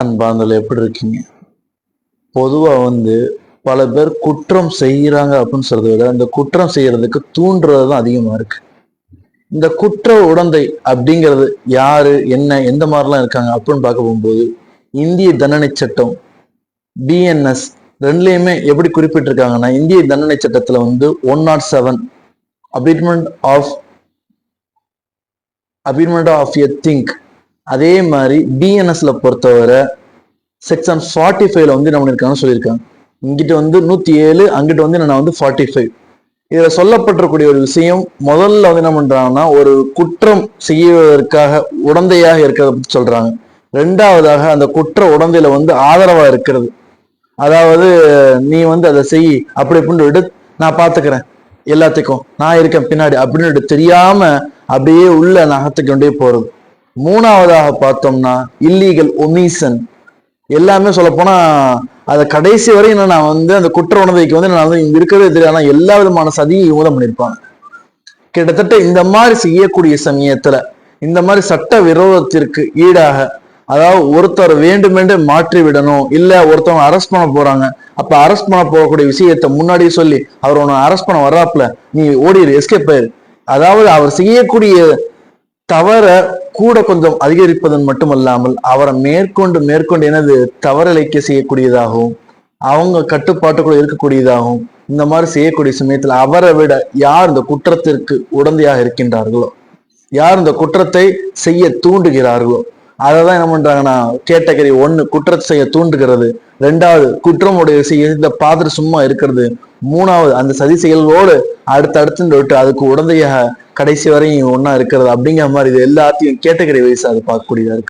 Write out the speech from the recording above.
அன்பார்ந்தவர்கள் எப்படி இருக்கீங்க? பொதுவா வந்து பல பேர் குற்றம் செய்யறாங்க அப்படின்னு சொல்றதை விட இந்த குற்றம் செய்யறதுக்கு தூண்டுறது தான் அதிகமா இருக்கு. இந்த குற்ற உடந்தை அப்படிங்கிறது யாரு என்ன எந்த மாதிரிலாம் இருக்காங்க அப்படின்னு பார்க்க போகும்போது இந்திய தண்டனை சட்டம் பிஎன்எஸ் ரெண்டுலயுமே எப்படி குறிப்பிட்டிருக்காங்கன்னா இந்திய தண்டனை சட்டத்தில் வந்து one not seven abetment of abetment of a thing அதே மாதிரி பிஎன்எஸ்ல பொறுத்தவரை செக்ஷன் ஃபார்ட்டி ஃபைவ்ல வந்து என்ன இருக்காங்கன்னு சொல்லியிருக்காங்க. இங்கிட்ட வந்து நூத்தி ஏழு அங்கிட்ட வந்து நான் வந்து ஃபார்ட்டி ஃபைவ் இதுல சொல்லப்பட்டிருக்கூடிய ஒரு விஷயம் முதல்ல வந்து என்ன பண்றாங்கன்னா ஒரு குற்றம் செய்வதற்காக உடந்தையாக இருக்கிறத பத்தி சொல்றாங்க. ரெண்டாவதாக அந்த குற்ற உடந்தையில வந்து ஆதரவா இருக்கிறது. அதாவது நீ வந்து அதை செய் அப்படி இப்படின்னு விட்டு நான் பாத்துக்கிறேன். எல்லாத்துக்கும். நான் இருக்கேன் பின்னாடி அப்படின்னு தெரியாம அப்படியே உள்ள நகத்துக்கு கொண்டே போறது. மூணாவதாக பார்த்தோம்னா இல்லீகல் ஒமிசன் எல்லாமே சொல்லப்போனா அதை கடைசி வரை நான் வந்து அந்த குற்ற உணர்வைக்கு வந்து நான் வந்து இங்க இருக்கிறதே தெரியாது எல்லா விதமான சதியும் இவங்க தான் பண்ணியிருப்பாங்க. கிட்டத்தட்ட இந்த மாதிரி செய்யக்கூடிய சமயத்துல இந்த மாதிரி சட்ட விரோதத்திற்கு ஈடாக அதாவது ஒருத்தர் வேண்டுமென்று மாற்றி விடணும் இல்ல ஒருத்தவங்க அரெஸ்ட் பண்ண போறாங்க அப்ப அரெஸ்ட் பண்ண போகக்கூடிய விஷயத்தை முன்னாடியே சொல்லி அவர் உன்னை அரெஸ்ட் பண்ண வர்றாப்புல நீ ஓடிடு எஸ்கேப் ஆயிரு. அதாவது அவர் செய்யக்கூடிய தவற கூட கொஞ்சம் அதிகரிப்பதன் மட்டுமல்லாமல் அவரை மேற்கொண்டு மேற்கொண்டு எனது தவறலைக்க செய்யக்கூடியதாகவும் அவங்க கட்டுப்பாட்டுக்குள்ள இருக்கக்கூடியதாகவும் இந்த மாதிரி செய்யக்கூடிய சமயத்துல அவரை விட யார் இந்த குற்றத்திற்கு உடந்தையாக இருக்கின்றார்களோ யார் இந்த குற்றத்தை செய்ய தூண்டுகிறார்களோ அதை தான் என்ன பண்றாங்கன்னா கேட்டகரி ஒன்று குற்றத்தை செய்ய தூண்டுகிறது. ரெண்டாவது குற்றமுடைய செய்ய இந்த பாத்திர சும்மா இருக்கிறது. மூணாவது அந்த சதி செயல்களோடு அடுத்தடுத்து விட்டு அதுக்கு உடந்தையாக கடைசி வரையும் ஒன்னா இருக்கிறது அப்படிங்கிற மாதிரி இது எல்லாத்தையும் கேட்டகரி வயசு அதை பார்க்கக்கூடியதா இருக்கு.